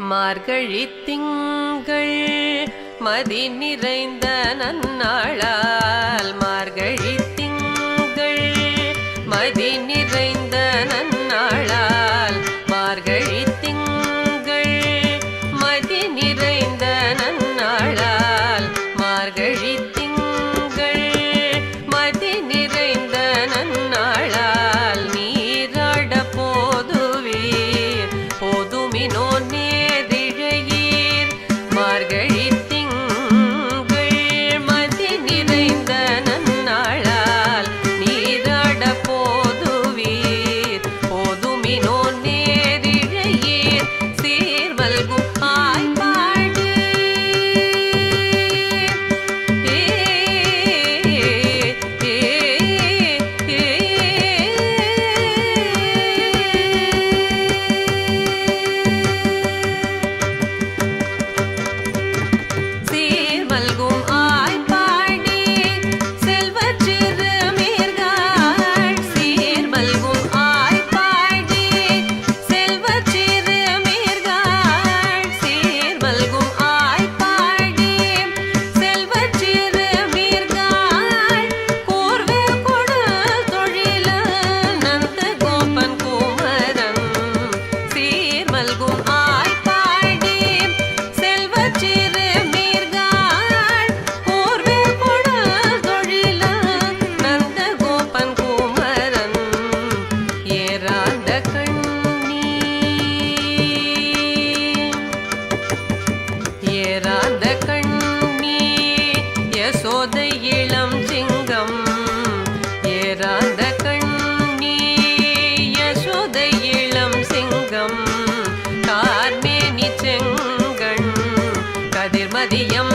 மார்கழி திங்கள் மதி நிறைந்த நன்னாளா? யசோதை இளம் சிங்கம் ஏறாந்த கண்ணி யசோதை இளம் சிங்கம் கார்மேனி செங்கண் கதிர்மதியம்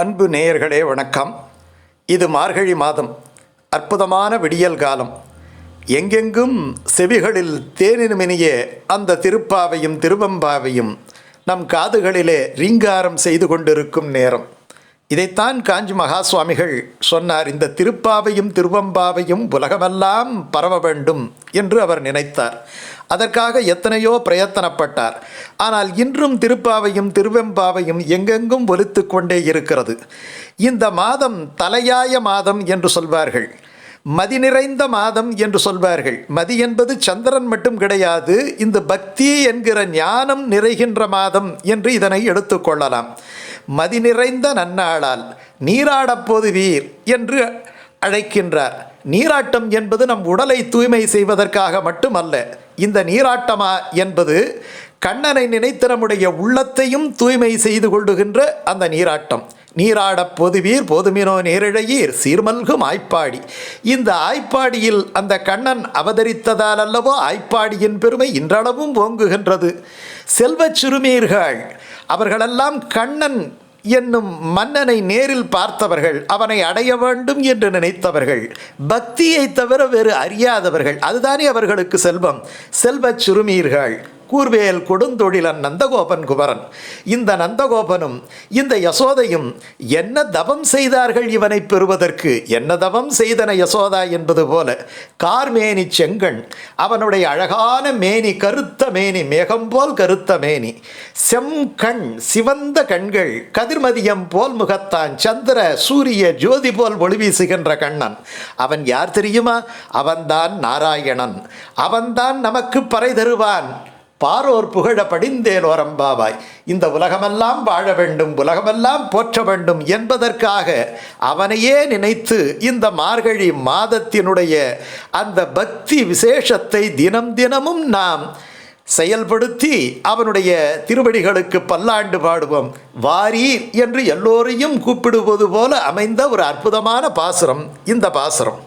அன்பு நேயர்களே வணக்கம். இது மார்கழி மாதம். அற்புதமான விடியல் காலம். எங்கெங்கும் செவிகளில் தேனினுமினியே அந்த திருப்பாவையும் திருவம்பாவையும் நம் காதுகளிலே ரீங்காரம் செய்து கொண்டிருக்கும் நேரம். இதைத்தான் காஞ்சி மகா சுவாமிகள் சொன்னார். இந்த திருப்பாவையும் திருவம்பாவையும் உலகமெல்லாம் பரவ வேண்டும் என்று அவர் நினைத்தார். அதற்காக எத்தனையோ பிரயத்தனப்பட்டார். ஆனால் இன்றும் திருப்பாவையும் திருவெம்பாவையும் எங்கெங்கும் ஒலித்து கொண்டே இருக்கிறது. இந்த மாதம் தலையாய மாதம் என்று சொல்வார்கள். மதி நிறைந்த மாதம் என்று சொல்வார்கள். மதி என்பது சந்திரன் மட்டும் கிடையாது இந்த பக்தி என்கிற ஞானம் நிறைகின்ற மாதம் என்று இதனை எடுத்துக்கொள்ளலாம் மதி நிறைந்த நன்னாளால் நீராடப் போதுவீர் என்று அழைக்கின்றார். நீராட்டம் என்பது நம் உடலை தூய்மை செய்வதற்காக மட்டுமல்ல இந்த நீராட்டமா என்பது கண்ணனை நினைத்து நம்முடைய உள்ளத்தையும் தூய்மை செய்து கொள்ளுகின்ற அந்த நீராட்டம். நீராடப் பொதுவீர் பொதுமினோ நேரிழையீர் சீர்மல்கும் ஆய்ப்பாடி. இந்த ஆய்ப்பாடியில் அந்த கண்ணன் அவதரித்ததால் அல்லவோ ஆய்ப்பாடியின் பெருமை இன்றளவும் ஓங்குகின்றது. செல்வச் சிறுமீர்கள் அவர்களெல்லாம் கண்ணன் என்னும் மன்னனை நேரில் பார்த்தவர்கள் அவனை அடைய வேண்டும் என்று நினைத்தவர்கள் பக்தியை தவிர வேறு அறியாதவர்கள். அதுதானே அவர்களுக்கு செல்வம். செல்வச் சிறுமீர்கள். கூர்வேல் கொடுந்தொழிலன் நந்தகோபன் குமரன். இந்த நந்தகோபனும் இந்த யசோதையும் என்ன தவம் செய்தார்கள் இவனை பெறுவதற்கு? என்ன தவம் செய்தன யசோதா என்பது போல கார்மேனி செங்கண் அவனுடைய அழகான மேனி கருத்த மேனி மேகம் போல் கருத்த மேனி செம்கண் சிவந்த கண்கள் கதிர்மதியம் போல் முகத்தான் சந்திர சூரிய ஜோதி போல் ஒளி வீசுகின்ற கண்ணன். அவன் யார் தெரியுமா? அவன்தான் நாராயணன். அவன்தான் நமக்கு பறை தருவான். பாரோர் புகழ படிந்தேன் ஓரம்பாவாய். இந்த உலகமெல்லாம் வாழ வேண்டும் உலகமெல்லாம் போற்ற வேண்டும் என்பதற்காக அவனையே நினைத்து இந்த மார்கழி மாதத்தினுடைய அந்த பக்தி விசேஷத்தை தினம் தினமும் நாம் செயல்படுத்தி அவனுடைய திருவடிகளுக்கு பல்லாண்டு பாடுவோம். வாரீர் என்று எல்லோரையும் கூப்பிடுவது போல அமைந்த ஒரு அற்புதமான பாசுரம் இந்த பாசுரம்.